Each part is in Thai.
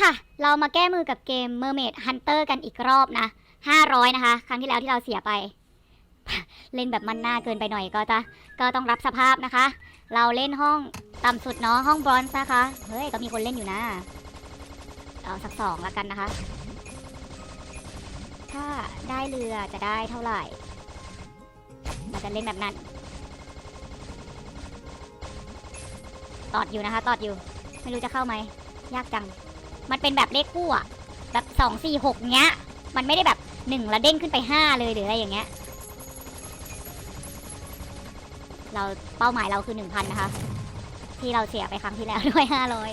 ค่ะ เรามาแก้มือกับเกม Mermaid Hunter กันอีกรอบนะ 500 นะคะ ครั้งที่แล้วที่เราเสียไป เล่นแบบมันหน้าเกินไปหน่อยก็จะก็ต้องรับสภาพนะคะ เราเล่นห้องต่ำสุดเนาะห้องบรอนซ์นะคะ เฮ้ย ก็มีคนเล่นอยู่นะ เอาสักสองละกันนะคะ ถ้าได้เรือจะได้เท่าไหร่เราจะเล่นแบบนั้น ตอดอยู่นะคะ ตอดอยู่ ไม่รู้จะเข้าไหมยากจัง มันเป็นแบบเลขคู่อะแบบสองสี่หกเงี้ย มันไม่ได้แบบหนึ่งแล้วเด้งขึ้นไปห้าเลยหรืออะไรอย่างเงี้ย เราเป้าหมายเราคือหนึ่งพันนะคะ ที่เราเสียไปครั้งที่แล้วด้วยห้าร้อย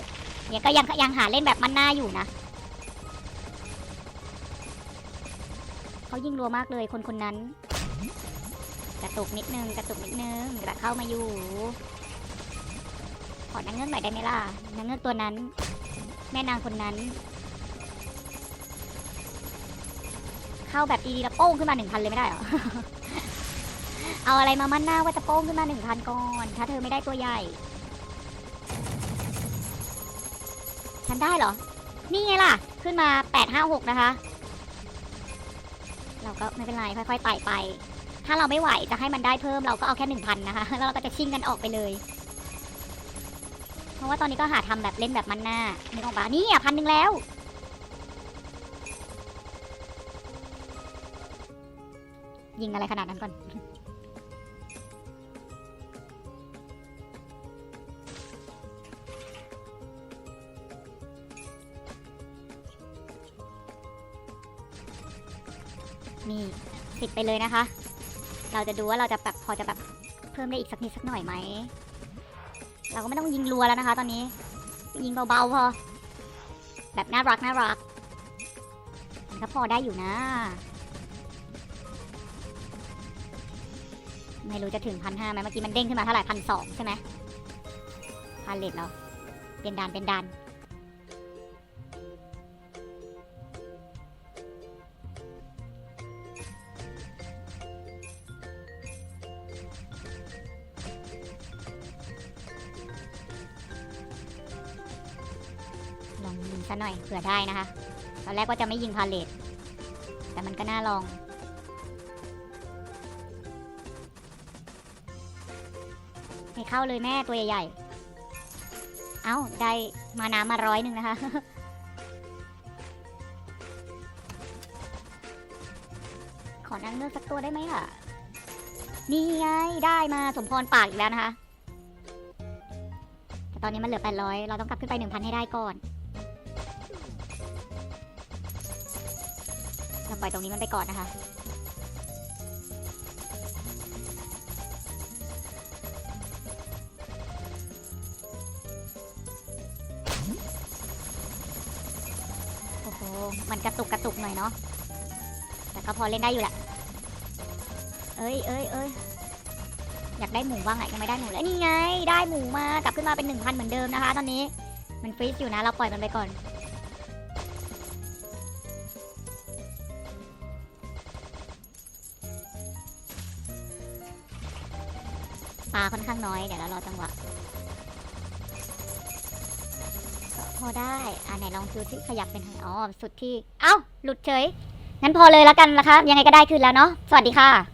เนี่ยก็ยังยังหาเล่นแบบมันหน้าอยู่นะเขายิงรัวมากเลยคนคนนั้น กระตุกนิดนึงกระตุกนิดนึงกระเข้ามาอยู่ขอนางเงือกหน่อยได้ไหมล่ะนางเงือกตัวนั้น แม่นางคนนั้น เข้าแบบดีๆแล้วโป้งขึ้นมาหนึ่งพันเลยไม่ได้เหรอ เอาอะไรมามั่นหน้าว่าจะโป้งขึ้นมาหนึ่งพันก่อน ถ้าเธอไม่ได้ตัวใหญ่ ฉันได้เหรอ นี่ไงล่ะ ขึ้นมาแปดห้าหกนะคะ เราก็ไม่เป็นไรค่อยๆไต่ไป ถ้าเราไม่ไหวจะให้มันได้เพิ่มเราก็เอาแค่หนึ่งพันนะคะ แล้วเราก็จะชิ่งกันออกไปเลย ราะว่าตอนนี้ก็หาทำแบบเล่นแบบมันหน้านึกออกปะนี่อะพันหนึ่งแล้วยิงอะไรขนาดนั้นก่อน นี่สิบไปเลยนะคะ เราจะดูว่าเราจะแบบพอจะแบบเพิ่มได้อีกสักนิดสักหน่อยไหม เราก็ไม่ต้องยิงรัวแล้วนะคะ ตอนนี้ ยิงเบาๆพอ แบบน่ารักน่ารักมันก็พอได้อยู่นะ ไม่รู้จะถึงพันห้าไหมเมื่อกี้มันเด้งขึ้นมาเท่าไหร่พันสองใช่ไหมพันเลทเราเป็นดานเป็นดาน ซะหน่อยเผื่อได้นะคะ ตอนแรกว่าจะไม่ยิงพาเลทแต่มันก็น่าลองให้เข้าเลยแม่ตัวใหญ่ๆ เอ้า ได้มาน้ำมาร้อยหนึ่งนะคะขอนั่งเลือกสักตัวได้ไหมค่ะ นี่ไง ได้มาสมพรปากอีกแล้วนะคะ แต่ตอนนี้มันเหลือ 800 เราต้องกลับขึ้นไป 1,000 ให้ได้ก่อน เราปล่อยตรงนี้มันไปก่อนนะคะโอ้โหมันกระตุกกระตุกหน่อยเนาะแต่ก็พอเล่นได้อยู่แหละเอ้ยเอ้ยเอ้ยอยากได้หมูบ้างอะยังไม่ได้หมูเลยนี่ไง ได้หมูมากลับขึ้นมาเป็นหนึ่งพันเหมือนเดิมนะคะ ตอนนี้มันฟรีซอยู่นะเราปล่อยมันไปก่อน ปลาค่อนข้างน้อย เดี๋ยวเรารอจังหวะพอได้ อ่าไหนลองดูที่ขยับเป็นทางอ๋อสุดที่ เอ้า หลุดเฉย งั้นพอเลยแล้วกันนะคะยังไงก็ได้คืนแล้วเนาะ สวัสดีค่ะ